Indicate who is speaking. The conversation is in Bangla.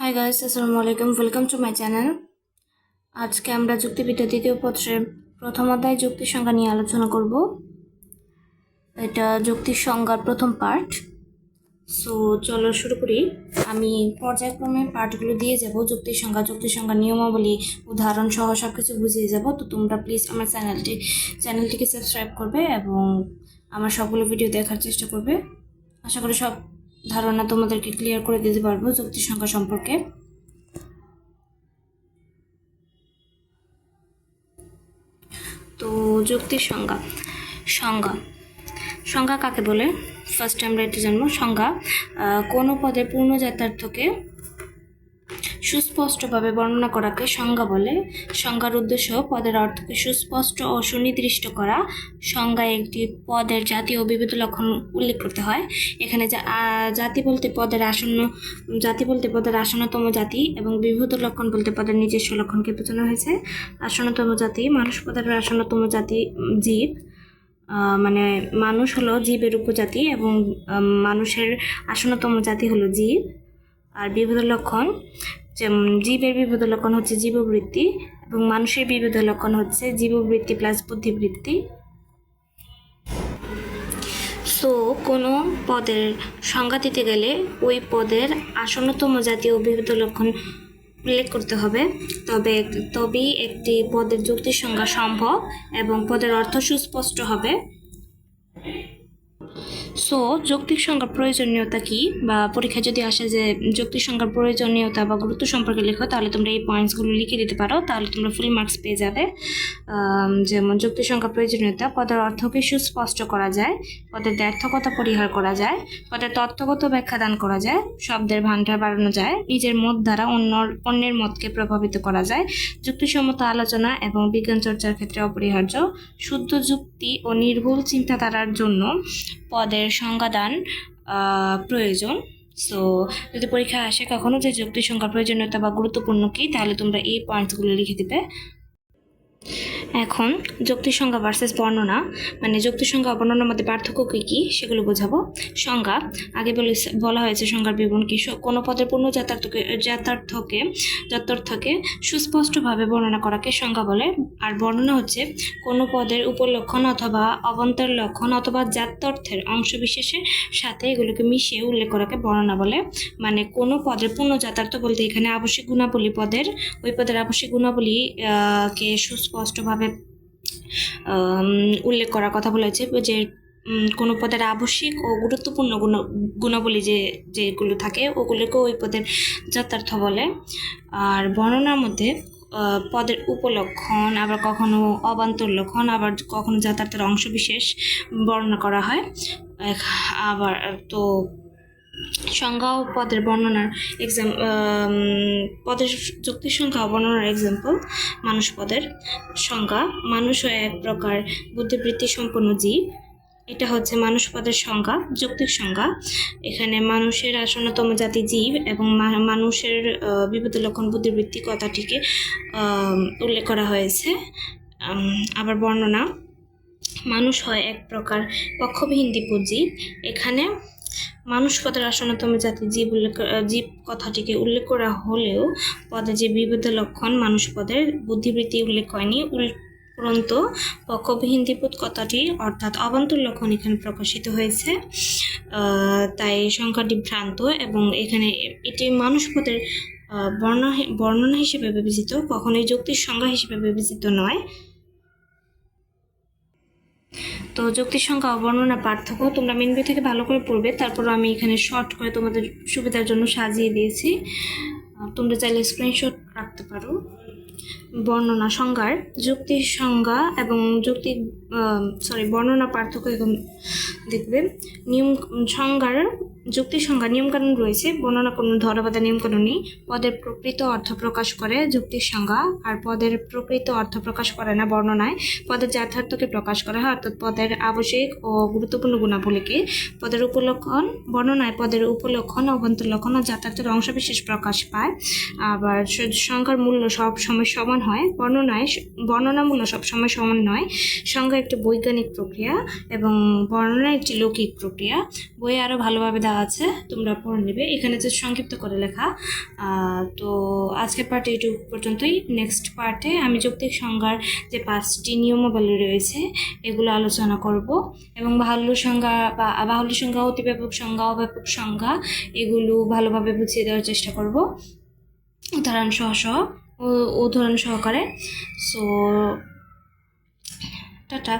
Speaker 1: হাই গাইস আসসালামু আলাইকুম ওয়েলকাম টু মাই চ্যানেল আজকে আমরা যুক্তিবিদ্যা দ্বিতীয় পত্রের প্রথম অধ্যায় যুক্তির সংজ্ঞা নিয়ে আলোচনা করব। এটা যুক্তির সংজ্ঞার প্রথম পার্ট সো চলো শুরু করি। আমি পর্যায়ক্রমে পার্টগুলো দিয়ে যাব যুক্তির সংজ্ঞা যুক্তির সংজ্ঞা নিয়মাবলী, উদাহরণ সহ সব কিছু বুঝিয়ে যাব। তো তোমরা প্লিজ আমার চ্যানেলটি চ্যানেলটিকে সাবস্ক্রাইব করবে এবং আমার সবগুলো ভিডিও দেখার চেষ্টা করবে। আশা করি সব ধারণা তোমাদেরকে ক্লিয়ার করে দিতে পারব যুক্তির সংখ্যা সম্পর্কে। তো যুক্তির সংজ্ঞা। সংজ্ঞা। সংজ্ঞা কাকে বলে? ফার্স্ট টাইম এটা জানব। সংজ্ঞা কোনো পদে পূর্ণ যাত্রার্থকে সুস্পষ্টভাবে বর্ণনা করাকে সংজ্ঞা বলে। সংজ্ঞার উদ্দেশ্য পদের অর্থকে সুস্পষ্ট ও সুনির্দিষ্ট করা। সংজ্ঞায় একটি পদের জাতি ও বিবিধ লক্ষণ উল্লেখ করতে হয়। এখানে জাতি বলতে পদের আসন্ন, জাতি বলতে পদের আসন্নতম জাতি এবং বিভূত লক্ষণ বলতে পদের নিজস্ব লক্ষণকে বোঝানো হয়েছে। আসন্নতম জাতি মানুষ পদের আসন্নতম জাতি জীব। মানে মানুষ হলো জীবের উপজাতি এবং মানুষের আসন্নতম জাতি হলো জীব। আর বিবিধ লক্ষণ জীবের বিবিধ লক্ষণ হচ্ছে জীববৃত্তি এবং মানুষের বিবিধ লক্ষণ হচ্ছে জীববৃত্তি প্লাস বুদ্ধিবৃত্তি। সো কোনো পদের সংজ্ঞা দিতে গেলে ওই পদের আসন্নতম জাতীয় বিবিধ লক্ষণ উল্লেখ করতে হবে। তবে, তবেই একটি পদের যুক্তির সংজ্ঞা সম্ভব এবং পদের অর্থ সুস্পষ্ট হবে। সো যৌক্তিক সংখ্যার প্রয়োজনীয়তা কি? বা পরীক্ষায় যদি আসে যে যৌক্তিক সংখ্যার প্রয়োজনীয়তা বা গুরুত্ব সম্পর্কে লেখো, তাহলে তোমরা এই পয়েন্টসগুলো লিখে দিতে পারো, তাহলে তোমরা ফুল মার্কস পেয়ে যাবে। যেমন যুক্তি সংখ্যা প্রয়োজনীয়তা, পদের অর্থকে সুস্পষ্ট করা যায়, পদের দ্ব্যর্থকতা পরিহার করা যায়, পদের তত্ত্বগত ব্যাখ্যা দান করা যায়, শব্দের ভাণ্ডার বাড়ানো যায়, নিজের মত দ্বারা অন্য অন্যের মতকে প্রভাবিত করা যায়, যুক্তিসম্মত আলোচনা এবং বিজ্ঞান চর্চার ক্ষেত্রে অপরিহার্য, শুদ্ধ যুক্তি ও নির্ভুল চিন্তাধারার জন্য পদের সংজ্ঞাদান প্রয়োজন। সো যদি পরীক্ষা আসে কখনো যে যুক্তি সংখ্যা প্রয়োজনীয়তা বা গুরুত্বপূর্ণ কি, তাহলে তোমরা এই পয়েন্টসগুলো লিখে দিবে। এখন যুক্তি সংজ্ঞা ভার্সেস বর্ণনা মানে যুক্তি সংজ্ঞা বর্ণনার মধ্যে পার্থক্য কী কী, সেগুলো বোঝাবো। সংজ্ঞা, আগে বলে বলা হয়েছে সংজ্ঞার বিবরণ কি কোনো পদের পূর্ণ যাতার্থকে যাতার্থকে যাতার্থকে সুস্পষ্টভাবে বর্ণনা করাকে সংজ্ঞা বলে। আর বর্ণনা হচ্ছে কোনো পদের উপলক্ষণ অথবা অবন্তর লক্ষণ অথবা জাত্যর্থের অংশবিশেষের সাথে এগুলোকে মিশিয়ে উল্লেখ করাকে বর্ণনা বলে। মানে কোনো পদের পূর্ণ যাতার্থ বলতে এখানে আবশ্যিক গুণাবলী পদের, ওই পদের আবশ্যিক গুণাবলী কে সুস্পষ্টভাবে আম, উল্লেখ করার কথা বলেছে যে কোনো পদের আবশ্যিক ও গুরুত্বপূর্ণ গুণ গুণাবলী যে যেগুলো থাকে ওগুলোকে ওই পদের যথার্থ বলে। আর বর্ণনার মধ্যে পদের উপলক্ষণ আবার কখনো অবান্তর লক্ষণ আবার কখনো যাতায়াতের অংশবিশেষ বর্ণনা করা হয়। আবার তো সংজ্ঞা ও পদের বর্ণনার এক্সাম পদের যুক্তির সংখ্যা বর্ণনার এক্সাম্পল মানুষ পদের সংজ্ঞা মানুষও এক প্রকার বুদ্ধিবৃত্তি সম্পন্ন জীব। এটা হচ্ছে মানুষ পদের সংজ্ঞা যৌক্তিক সংজ্ঞা এখানে মানুষের আসন্নতম জাতি জীব এবং মানুষের বিপদ লক্ষণ বুদ্ধিবৃত্তি কথাটিকে উল্লেখ করা হয়েছে। আবার বর্ণনা, মানুষ হয় এক প্রকার পক্ষবিহীন দ্বীপজীব জীব। এখানে মানুষ পদের আসন্নতম জাতি জীব উল্লেখ জীব কথাটিকে উল্লেখ করা হলেও পদে যে বিবিধ লক্ষণ মানুষ পদের বুদ্ধিবৃত্তি উল্লেখ হয়নি উপরন্ত পক্ষবিহীন দ্বিপদ কথাটি অর্থাৎ অবান্তর লক্ষণ এখানে প্রকাশিত হয়েছে। তাই সংখ্যাটি ভ্রান্ত এবং এখানে এটি মানুষ পদের আহ, বর্ণনা বর্ণনা হিসেবে বিবেচিত কখনোই যুক্তির সংজ্ঞা হিসেবে বিবেচিত নয়। তো যুক্তির সংখ্যা অবর্ণনা পার্থক্য তোমরা মেন ভিউ থেকে ভালো করে পড়বে। তারপর আমি এখানে শর্ট করে তোমাদের সুবিধার জন্য সাজিয়ে দিয়েছি। তোমরা চাইলে স্ক্রিনশট রাখতে পারো। বর্ণনা, সংজ্ঞার যুক্তির সংজ্ঞা এবং যুক্তি সরি বর্ণনা পার্থক্য এখন দেখবে। নিয়ম, সংজ্ঞার যুক্তি সংজ্ঞা, নিয়মকানুন রয়েছে। বর্ণনা কোনো ধরাবাধা নিয়মকানুন নেই পদের প্রকৃত অর্থ প্রকাশ করে যুক্তির সংজ্ঞা। আর পদের প্রকৃত অর্থ প্রকাশ করে না বর্ণনায়। পদের যথার্থকে প্রকাশ করা হয়। অর্থাৎ পদের আবশ্যিক ও গুরুত্বপূর্ণ গুণাবলীকে পদের উপলক্ষণ, বর্ণনায় পদের উপলক্ষণ অভ্যন্তর লক্ষণ ও যাতায়াতের অংশবিশেষ প্রকাশ পায়। আবার সংখ্যার মূল্য সব সময় সমান সমান হয়, বর্ণনায় বর্ণনামূলক সবসময় সমান নয়। সংজ্ঞা একটি বৈজ্ঞানিক প্রক্রিয়া এবং বর্ণনা একটি লৌকিক প্রক্রিয়া। বইয়ে আরও ভালোভাবে দেওয়া আছে, তোমরা পড়ে নেবে। এখানে যে সংক্ষিপ্ত করে লেখা তো আজকের পার্টে এইটুকু পর্যন্তই। নেক্সট পার্টে আমি যৌক্তিক সংজ্ঞার যে পাঁচটি নিয়মাবলী রয়েছে, এগুলো আলোচনা করব। এবং বাহুল্য সংজ্ঞা বা বাহুল্য সংজ্ঞা, অতিব্যাপক সংজ্ঞা, অব্যাপক সংজ্ঞা, এগুলো ভালোভাবে বুঝিয়ে দেওয়ার চেষ্টা করব। উদাহরণ সহ সহ। উদাহরণ সহকারে। So tata.